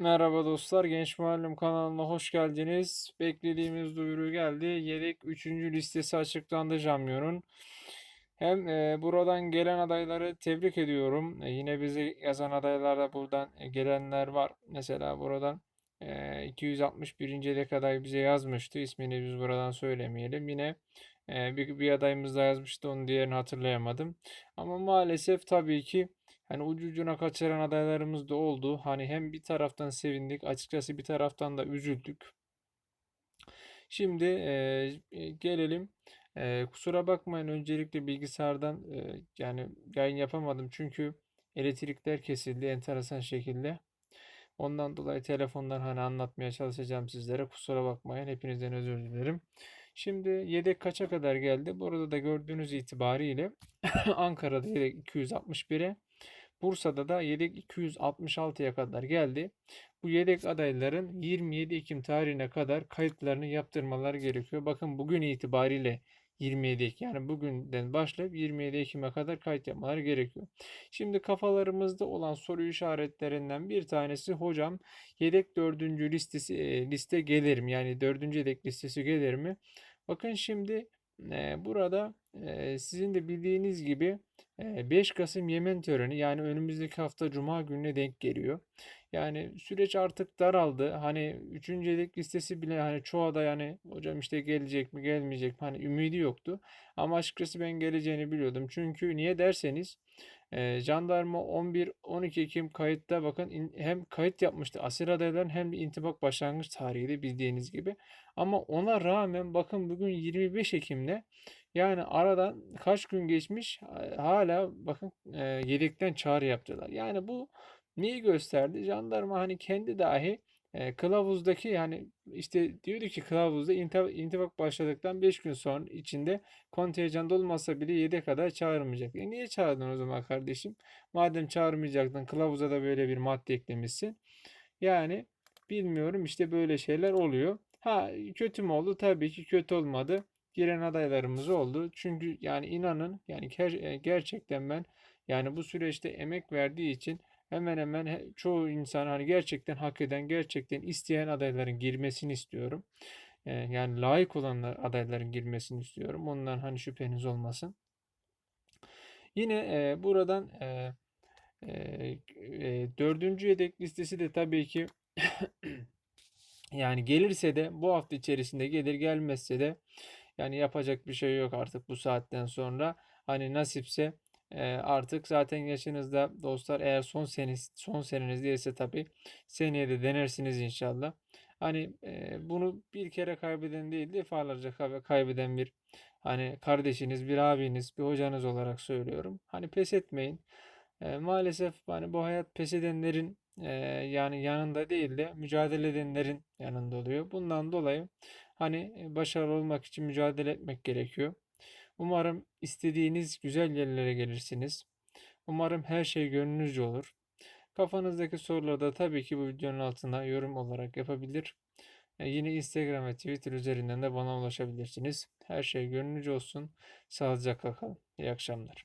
Merhaba dostlar, Genç Muallim kanalına hoş geldiniz. Beklediğimiz duyuru geldi. Yedek 3. listesi açıklandı Jamyon'un. Hem e, buradan gelen adayları tebrik ediyorum. E, yine bizi yazan adaylarda buradan e, gelenler var. Mesela buradan e, 261. yedek aday bize yazmıştı. İsmini biz buradan söylemeyelim. Yine e, bir, bir adayımız da yazmıştı. Onun diğerini hatırlayamadım. Ama maalesef tabii ki Hani ucu ucuna kaçıran adaylarımız da oldu. Hani hem bir taraftan sevindik, açıkçası bir taraftan da üzüldük. Şimdi e, gelelim. E, kusura bakmayın öncelikle bilgisayardan e, yani yayın yapamadım çünkü elektrikler kesildi enteresan şekilde. Ondan dolayı telefondan hani anlatmaya çalışacağım sizlere. Kusura bakmayın. Hepinizden özür dilerim. Şimdi yedek kaça kadar geldi? Burada da gördüğünüz itibariyle Ankara'da yedek 261'e, Bursa'da da yedek 266'ya kadar geldi. Bu yedek adayların 27 Ekim tarihine kadar kayıtlarını yaptırmaları gerekiyor. Bakın bugün itibariyle 27 Ekim yani bugünden başlayıp 27 Ekim'e kadar kayıt yapmaları gerekiyor. Şimdi kafalarımızda olan soru işaretlerinden bir tanesi hocam yedek dördüncü listesi e, liste gelir mi? Yani dördüncü yedek listesi gelir mi? Bakın şimdi e, burada e, sizin de bildiğiniz gibi 5 Kasım Yemen töreni yani önümüzdeki hafta Cuma gününe denk geliyor. Yani süreç artık daraldı. Hani üçüncü yedek listesi bile hani çoğu aday yani hocam işte gelecek mi gelmeyecek mi hani ümidi yoktu. Ama açıkçası ben geleceğini biliyordum. Çünkü niye derseniz e, jandarma 11-12 Ekim kayıtta bakın in- hem kayıt yapmıştı asil adayların hem de intibak başlangıç tarihi bildiğiniz gibi. Ama ona rağmen bakın bugün 25 Ekim'de yani aradan kaç gün geçmiş hala bakın e, yedekten çağrı yaptılar. Yani bu neyi gösterdi? Jandarma hani kendi dahi e, kılavuzdaki yani işte diyordu ki kılavuzda inti- intibak başladıktan 5 gün sonra içinde kontenjanda olmasa bile yedek kadar çağırmayacak. E niye çağırdın o zaman kardeşim? Madem çağırmayacaktın kılavuza da böyle bir madde eklemişsin. Yani bilmiyorum işte böyle şeyler oluyor. Ha kötü mü oldu? Tabii ki kötü olmadı. Giren adaylarımız oldu. Çünkü yani inanın yani e, gerçekten ben yani bu süreçte emek verdiği için hemen hemen he- çoğu insan hani gerçekten hak eden, gerçekten isteyen adayların girmesini istiyorum. E, yani layık olanlar adayların girmesini istiyorum. Ondan hani şüpheniz olmasın. Yine e, buradan e, e, e, dördüncü yedek listesi de tabii ki yani gelirse de bu hafta içerisinde gelir gelmezse de yani yapacak bir şey yok artık bu saatten sonra. Hani nasipse e, artık zaten yaşınızda dostlar eğer son seneniz son seneniz değilse tabii seneye de denersiniz inşallah. Hani e, bunu bir kere kaybeden değil defalarca kay- kaybeden bir hani kardeşiniz, bir abiniz, bir hocanız olarak söylüyorum. Hani pes etmeyin. E, maalesef hani bu hayat pes edenlerin e, yani yanında değil de mücadele edenlerin yanında oluyor. Bundan dolayı hani başarılı olmak için mücadele etmek gerekiyor. Umarım istediğiniz güzel yerlere gelirsiniz. Umarım her şey gönlünüzce olur. Kafanızdaki soruları da tabii ki bu videonun altına yorum olarak yapabilir. E, yine Instagram ve Twitter üzerinden de bana ulaşabilirsiniz. Her şey gönlünüzce olsun. Sağlıcakla kalın. İyi akşamlar.